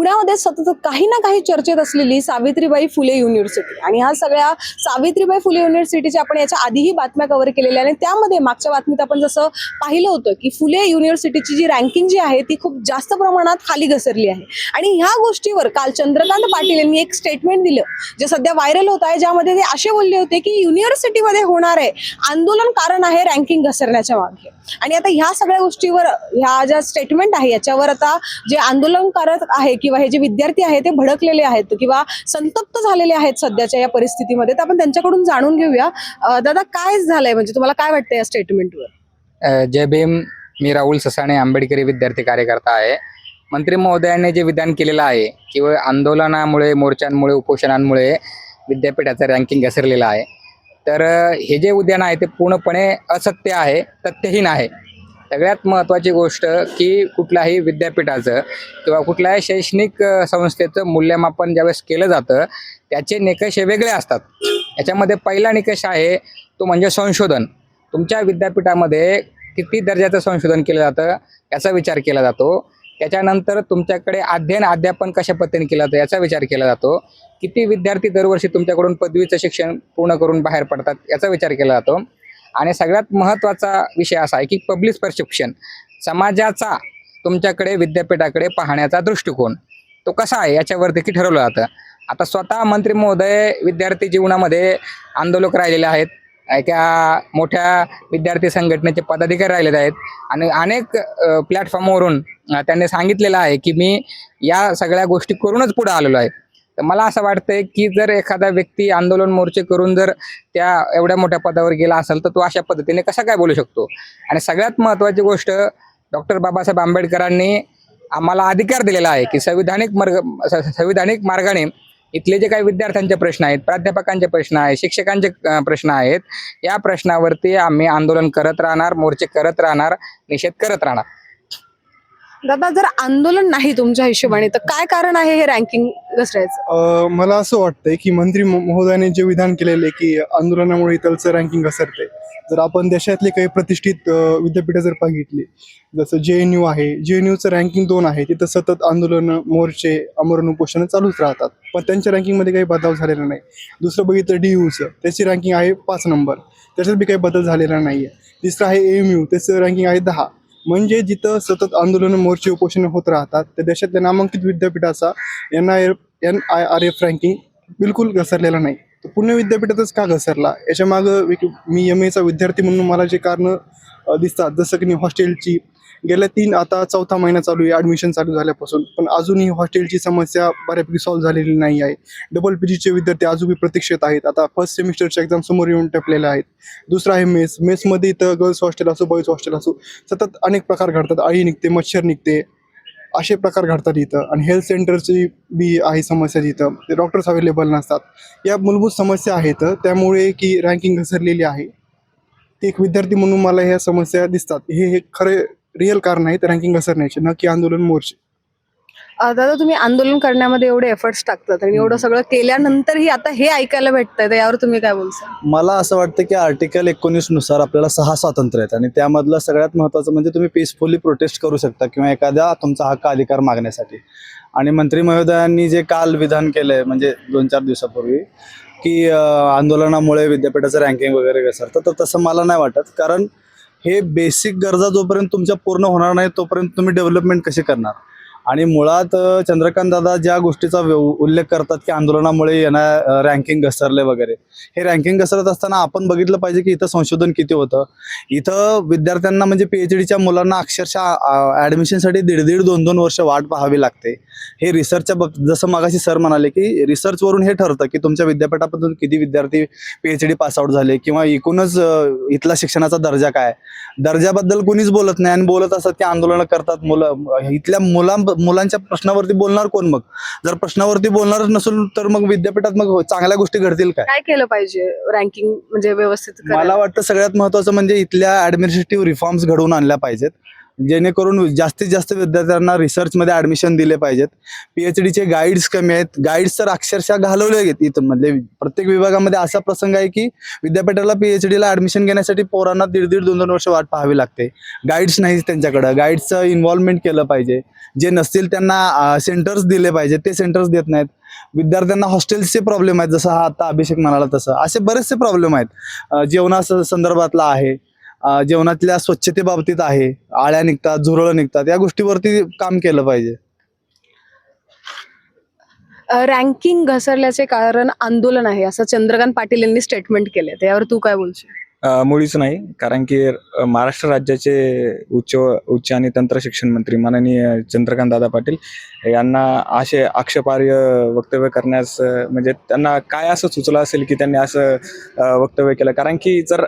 पुण्यामध्ये सतत काही ना काही चर्चेत असलेली सावित्रीबाई फुले युनिव्हर्सिटी आणि ह्या सगळ्या सावित्रीबाई फुले युनिव्हर्सिटीच्या आपण याच्या आधीही बातम्या कव्हर केलेल्या आणि त्यामध्ये मागच्या बातमीत आपण जसं पाहिलं होतं की फुले युनिव्हर्सिटीची जी रँकिंग जी आहे ती खूप जास्त प्रमाणात खाली घसरली आहे. आणि ह्या गोष्टीवर काल चंद्रकांत पाटील यांनी एक स्टेटमेंट दिलं जे सध्या व्हायरल होत आहे ज्यामध्ये ते असे बोलले होते की युनिव्हर्सिटीमध्ये होणार आहे आंदोलन कारण आहे रँकिंग घसरण्याच्या मागे. आणि आता ह्या सगळ्या गोष्टीवर ह्या ज्या स्टेटमेंट आहे याच्यावर आता जे आंदोलन करत आहे किंवा हे जे विद्यार्थी आहेत ते भडकलेले आहेत किंवा संतप्त झालेले आहेत सध्याच्या या परिस्थितीमध्ये तर आपण त्यांच्याकडून जाणून घेऊया. दादा काय झालंय? म्हणजे तुम्हाला काय वाटतं या स्टेटमेंटवर जय भीम. मी राहुल ससाणे आंबेडकरी विद्यार्थी कार्यकर्ता आहे. मंत्री महोदयांनी जे विधान केलेलं आहे किंवा आंदोलनामुळे मोर्चांमुळे उपोषणांमुळे विद्यापीठाचं रँकिंग घसरलेलं आहे. तर हे जे उद्यान आहे ते पूर्णपणे असत्य आहे तथ्यहीन आहे. सगळ्यात महत्त्वाची गोष्ट की कुठल्याही विद्यापीठाचं किंवा कुठल्याही शैक्षणिक संस्थेचं मूल्यमापन ज्यावेळेस केलं जातं त्याचे निकष हे वेगळे असतात. याच्यामध्ये पहिला निकष आहे तो म्हणजे संशोधन. तुमच्या विद्यापीठामध्ये किती दर्जाचं संशोधन केलं जातं याचा विचार केला जातो. त्याच्यानंतर तुमच्याकडे अध्ययन अध्यापन कशा पद्धतीने केलं जातं याचा विचार केला जातो. किती विद्यार्थी दरवर्षी तुमच्याकडून पदवीचं शिक्षण पूर्ण करून बाहेर पडतात याचा विचार केला जातो. आणि सगळ्यात महत्त्वाचा विषय असा आहे की पब्लिक परसेप्शन समाजाचा तुमच्याकडे विद्यापीठाकडे पाहण्याचा दृष्टिकोन तो कसा आहे याच्यावर देखील ठरवलं जातं. आता स्वतः मंत्री महोदय विद्यार्थी जीवनामध्ये आंदोलक राहिलेले आहेत. एका मोठ्या विद्यार्थी संघटनेचे पदाधिकारी राहिलेले आहेत. आणि अनेक प्लॅटफॉर्मवरून त्यांनी सांगितलेलं आहे की मी या सगळ्या गोष्टी करूनच पुढे आलेलो आहे. तर मला असं वाटतंय की जर एखादा व्यक्ती आंदोलन मोर्चे करून जर त्या एवढ्या मोठ्या पदावर गेला असेल तर तो अशा पद्धतीने कसा काय बोलू शकतो? आणि सगळ्यात महत्त्वाची गोष्ट डॉक्टर बाबासाहेब आंबेडकरांनी आम्हाला अधिकार दिलेला आहे की संविधानिक मार्ग स- संविधानिक मार्गाने इथले जे काही विद्यार्थ्यांचे प्रश्न आहेत प्राध्यापकांचे प्रश्न आहेत शिक्षकांचे प्रश्न आहेत या प्रश्नावरती आम्ही आंदोलन करत राहणार मोर्चे करत राहणार निषेध करत राहणार. दादा जर आंदोलन नाही तुमच्या हिशोबाने तर काय कारण आहे हे रँकिंग घसरायचं? अ, मला असं वाटतंय की मंत्री म- महोदयाने जे विधान केलेले आहे की आंदोलनामुळे इथलचं रँकिंग घसरते जर आपण देशातले काही प्रतिष्ठित अ, विद्यापीठं जर बघितली जसं जे एन यू आहे जे एन यूचं रँकिंग दोन आहे तिथं सतत आंदोलन मोर्चे आमरण उपोषणं चालूच राहतात. पण त्यांच्या रँकिंगमध्ये काही बदलाव झालेला नाही. दुसरं बघितलं डी यूचं त्याची रँकिंग आहे पाच नंबर. त्याच्यात बी काही बदल झालेला नाही आहे तिसरं आहे एम यू त्याचं रँकिंग आहे दहा. म्हणजे जिथं सतत आंदोलन मोर्चे उपोषण होत राहतात त्या देशातल्या नामांकित विद्यापीठाचा N I N I R F ranking बिलकुल घसरलेला नाही. तर पुणे विद्यापीठातच का घसरला? याच्या मागं मी एम एचा विद्यार्थी म्हणून मला जे कारण दिसतात जसं की हॉस्टेलची गेल्या तीन आता चौथा महिना चालू आहे ॲडमिशन चालू झाल्यापासून. पण अजूनही हॉस्टेलची समस्या बऱ्यापैकी सॉल्व्ह झालेली नाही आहे. डबल पी जीचे विद्यार्थी अजूनही प्रतीक्षेत आहेत. आता फर्स्ट सेमिस्टरच्या एक्झाम समोर येऊन टपलेल्या आहेत. दुसरं आहे मेस. मेसमध्ये इथं गर्ल्स हॉस्टेल असो बॉईज हॉस्टेल असो सतत अनेक प्रकार घडतात. अळी निघते मच्छर निघते. असे प्रकार घडतात इथं. आणि हेल्थ सेंटरची बी आहे समस्या तिथं. डॉक्टर्स अवेलेबल नसतात. या मूलभूत समस्या आहेत. त्यामुळे की रँकिंग घसरलेली आहे. ते एक विद्यार्थी म्हणून मला ह्या समस्या दिसतात. हे हे खरे रिअल कारण आहेत रँकिंग घसरण्याचे न की आंदोलन मोर्चे. दादा तुम्ही आंदोलन करण्यामध्ये एवढे एफर्ट्स टाकतात आणि एवढं सगळं केल्यानंतरही आता हे ऐकायला भेटतंय तर यावर तुम्ही काय बोलता मला असं वाटतं की आर्टिकल एकोणीसनुसार आपल्याला सहा स्वातंत्र्य आहेत आणि त्यामधलं सगळ्यात महत्त्वाचं म्हणजे तुम्ही पीसफुली प्रोटेस्ट करू शकता किंवा एखाद्या तुमचा हक्क अधिकार मागण्यासाठी. आणि मंत्री महोदयांनी जे काल विधान केलंय म्हणजे दोन चार दिवसापूर्वी की आंदोलनामुळे विद्यापीठाचं रँकिंग वगैरे घसरतं तर तसं मला नाही वाटत. कारण हे बेसिक गरजा जोपर्यंत तुमच्या पूर्ण होणार नाही तोपर्यंत तुम्ही डेव्हलपमेंट कशी करणार? आणि मुळात चंद्रकांत दादा ज्या गोष्टीचा उल्लेख करतात की आंदोलनामुळे येणार रँकिंग घसरले वगैरे हे रँकिंग घसरत असताना आपण बघितलं पाहिजे की इथं संशोधन किती होतं. इथं विद्यार्थ्यांना म्हणजे पी एच डीच्या मुलांना अक्षरशः ॲडमिशनसाठी दीड दीड दोन दोन वर्ष वाट पाहावी लागते. हे रिसर्चच्या बघ जसं मागाशी सर म्हणाले की रिसर्चवरून हे ठरतं की तुमच्या विद्यापीठापासून किती विद्यार्थी पी एच डी पासआउट झाले किंवा एकूणच इथला शिक्षणाचा दर्जा काय दर्जाबद्दल कुणीच बोलत नाही आणि बोलत असतात की आंदोलनं करतात मुलं. इथल्या मुलां मुलांच्या प्रश्नावरती बोलणार कोण मग? जर प्रश्नावरती बोलणारच नसेल तर मग विद्यापीठात मग चांगल्या गोष्टी घडतील काय? काय केलं पाहिजे रँकिंग म्हणजे व्यवस्थित मला? वाटतं सगळ्यात महत्वाचं म्हणजे इथल्या ऍडमिनिस्ट्रेटिव्ह रिफॉर्म्स घडवून आणल्या पाहिजेत. जेणेकरून जास्तीत जास्त विद्यार्थ्यांना रिसर्चमध्ये ॲडमिशन दिले पाहिजेत. पी एच डीचे गाईड्स कमी आहेत. गाईड्स तर अक्षरशः घालवले आहेत इथं म्हणजे प्रत्येक विभागामध्ये असा प्रसंग आहे की विद्यापीठाला पी एच डीला ॲडमिशन घेण्यासाठी पोरांना दीड दीड दोन दोन वर्ष वाट पाहावी लागते. गाईड्स नाही त्यांच्याकडं. गाईड्सचं इन्व्हॉल्वमेंट केलं पाहिजे. जे नसतील त्यांना सेंटर्स दिले पाहिजे. ते सेंटर्स देत नाहीत. विद्यार्थ्यांना हॉस्टेल्सचे प्रॉब्लेम आहेत. जसं हा आता अभिषेक म्हणाला तसं. असे बरेचसे प्रॉब्लेम आहेत. जेवणा संदर्भातला आहे. जेवणातल्या स्वच्छतेबाबतीत आहे आळ्या निघतात झुरळं निघतात या गोष्टीवरती काम केलं पाहिजे. रँकिंग घसरल्याचे कारण आंदोलन आहे असं चंद्रकांत पाटील यांनी स्टेटमेंट केले. त्यावर तू काय बोलशील? मुळीच नाही कारण की महाराष्ट्र राज्याचे उच्च उच्च आणि तंत्र शिक्षण मंत्री माननीय चंद्रकांत दादा पाटील यांना असे आक्षेपार्ह वक्तव्य करण्यास म्हणजे त्यांना काय असं सुचलं असेल की त्यांनी असं वक्तव्य केलं? कारण की जर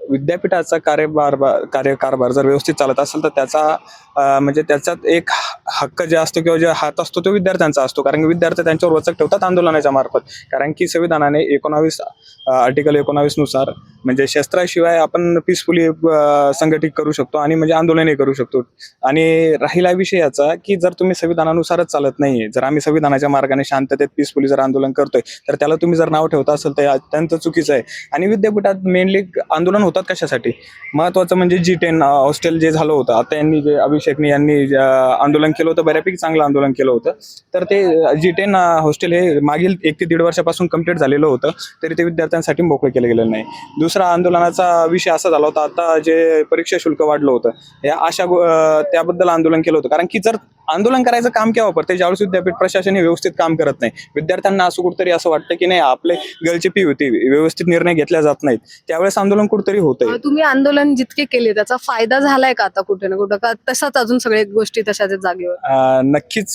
विद्यापीठाचा कार्यभार कार्यकारभार जर व्यवस्थित चालत असेल तर त्याचा म्हणजे त्याच्यात एक हक्क जे असतो किंवा जे हात असतो तो विद्यार्थ्यांचा असतो. कारण की विद्यार्थी त्यांच्यावर वचक ठेवतात आंदोलनाच्या मार्फत. कारण की संविधानाने एकोणावीस आर्टिकल एकोणावीसनुसार म्हणजे शस्त्राशिवाय आपण पीसफुली संघटित करू शकतो आणि म्हणजे आंदोलनही करू शकतो. आणि राहिला विषय याचा की जर तुम्ही संविधानानुसारच चालत नाहीये जर आम्ही संविधानाच्या मार्गाने शांततेत पीसफुली जर आंदोलन करतोय तर त्याला तुम्ही जर नाव ठेवता असेल तर अत्यंत चुकीचं आहे. आणि विद्यापीठात मेनली आंदोलन होतात कशासाठी? महत्वाचं म्हणजे जी टेन हॉस्टेल जे झालं होतं आता यांनी जे अभिषेकने यांनी आंदोलन केलं होतं बऱ्यापैकी चांगलं आंदोलन केलं होतं. तर ते जी टेन हॉस्टेल हे मागील एक ते दीड वर्षापासून कंप्लीट झालेलं होतं तरी ते विद्यार्थ्यांसाठी मोकळं केलं गेलं नाही. दुसरा आंदोलनाचा विषय असा झाला होता आता जे परीक्षा शुल्क वाढलं होतं या अशा त्याबद्दल आंदोलन केलं होतं. कारण की जर आंदोलन करायचं काम केव्हा पडते ज्यावेळेस विद्यापीठ प्रशासन हे व्यवस्थित काम करत नाही. विद्यार्थ्यांना असं कुठतरी असं वाटतं की नाही आपले गलची फी होती व्यवस्थित निर्णय घेतल्या जात नाहीत. त्यावेळेस आंदोलन कुठतरी होतंय. अं, तुम्ही आंदोलन जितके केले त्याचा फायदा झालाय का आता कुठे ना कुठं? का तसाच अजून सगळे गोष्टी तशाच जागेवर? नक्कीच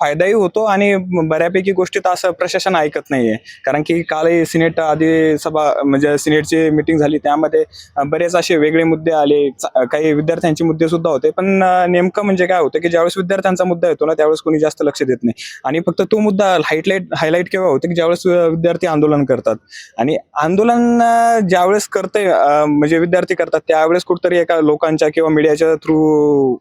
फायदाही होतो आणि बऱ्यापैकी गोष्टीत असं प्रशासन ऐकत नाहीये. कारण की कालही सिनेट आधी सभा म्हणजे सिनेटची मिटिंग झाली त्यामध्ये बरेच असे वेगळे मुद्दे आले. काही विद्यार्थ्यांचे मुद्दे सुद्धा होते. पण नेमकं म्हणजे काय होतं की ज्यावेळेस त्यांचा मुद्दा येतो ना त्यावेळेस कोणी जास्त लक्ष देत नाही. आणि फक्त तो मुद्दा हायलाईट हायलाईट केव्हा होतो की ज्यावेळेस विद्यार्थी आंदोलन करतात. आणि आंदोलन ज्यावेळेस करते म्हणजे विद्यार्थी करतात त्यावेळेस कुठतरी एका लोकांच्या किंवा मीडियाच्या थ्रू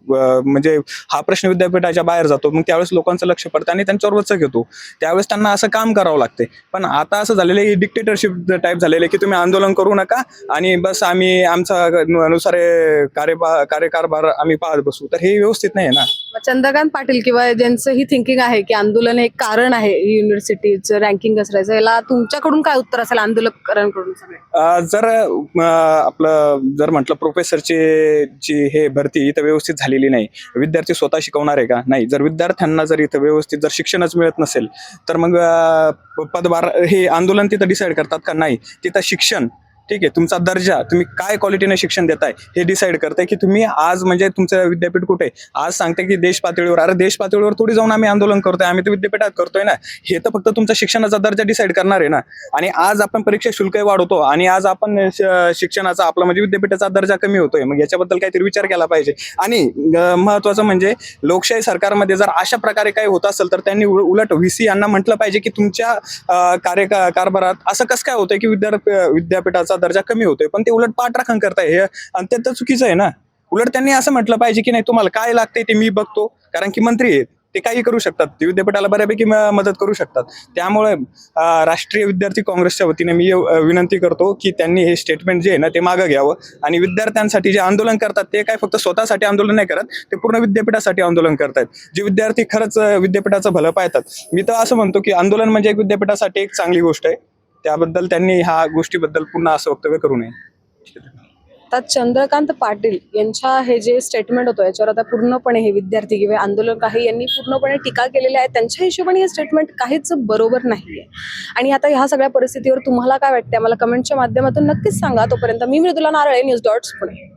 म्हणजे हा प्रश्न विद्यापीठाच्या बाहेर जातो मग त्यावेळेस लोकांचं लक्ष पडतं आणि त्यांच्यावर वचक येतो. त्यावेळेस त्यांना असं काम करावं लागते पण आता असं झालेलं आहे डिक्टेटरशिप टाईप झालेलं आहे की तुम्ही आंदोलन करू नका आणि बस आम्ही आमचा नुसार कार्यभार कार्यकारभार आम्ही पाहत बसू. तर हे व्यवस्थित नाही आहे ना? चंद्रकांत पाटील किंवा ज्यांचं ही थिंकिंग आहे की आंदोलन एक कारण आहे युनिव्हर्सिटीचं रँकिंग घसरायचं याला तुमच्याकडून काय उत्तर असेल आंदोलकांकडून जर आपलं जर म्हटलं प्रोफेसरची जी हे भरती इथं व्यवस्थित झालेली नाही. विद्यार्थी स्वतः शिकवणार आहे का? नाही. जर विद्यार्थ्यांना जर इथं व्यवस्थित जर शिक्षणच मिळत नसेल तर मग पदभार हे आंदोलन तिथं डिसाईड करतात का? नाही. तिथं शिक्षण ठीक आहे तुमचा दर्जा तुम्ही काय क्वालिटीने शिक्षण देताय हे डिसाईड करताय की तुम्ही आज म्हणजे तुमचं विद्यापीठ कुठे आज सांगते की देश पातळीवर अरे देश पातळीवर थोडी जाऊन आम्ही आंदोलन करतोय आम्ही तर विद्यापीठात करतोय ना. हे तर फक्त तुमचा शिक्षणाचा दर्जा डिसाईड करणार आहे ना. आणि आज आपण परीक्षा शुल्कही वाढवतो आणि आज आपण शिक्षणाचा आपला म्हणजे विद्यापीठाचा दर्जा कमी होतोय. मग याच्याबद्दल काहीतरी विचार केला पाहिजे. आणि महत्वाचं म्हणजे लोकशाही सरकारमध्ये जर अशा प्रकारे काही होत असेल तर त्यांनी उलट व्ही यांना म्हटलं पाहिजे की तुमच्या कार्य कारभारात असं कसं काय होतंय की विद्यार्थी विद्यापीठाचा दर्जा कमी होतोय पण ते उलट पाठराखण करताय. हे अत्यंत चुकीचं आहे ना. उलट त्यांनी असं म्हटलं पाहिजे की नाही तुम्हाला काय लागतंय ते मी बघतो. कारण की मंत्री आहेत ते काही करू शकतात. ते विद्यापीठाला बऱ्यापैकी मदत करू शकतात. त्यामुळे राष्ट्रीय विद्यार्थी काँग्रेसच्या वतीने मी विनंती करतो की त्यांनी हे स्टेटमेंट जे आहे ना ते मागं घ्यावं. आणि विद्यार्थ्यांसाठी जे आंदोलन करतात ते काय फक्त स्वतःसाठी आंदोलन नाही करत ते पूर्ण विद्यापीठासाठी आंदोलन करतात जे विद्यार्थी खरंच विद्यापीठाचं भलं पाहतात. मी तर असं म्हणतो की आंदोलन म्हणजे एक विद्यापीठासाठी एक चांगली गोष्ट आहे. त्याबद्दल त्यांनी ह्या गोष्टीबद्दल पुन्हा असं वक्तव्य करू नये. आता चंद्रकांत पाटील यांच्या हे जे स्टेटमेंट होतं याच्यावर आता पूर्णपणे हे विद्यार्थी किंवा आंदोलक आहे यांनी पूर्णपणे टीका केलेल्या आहे. त्यांच्या हिशोबाने हे स्टेटमेंट काहीच बरोबर नाहीये. आणि आता ह्या सगळ्या परिस्थितीवर तुम्हाला काय वाटते मला कमेंटच्या माध्यमातून नक्कीच सांगा. तोपर्यंत मी मृदुला नारळे न्यूज डॉट्स पुणे.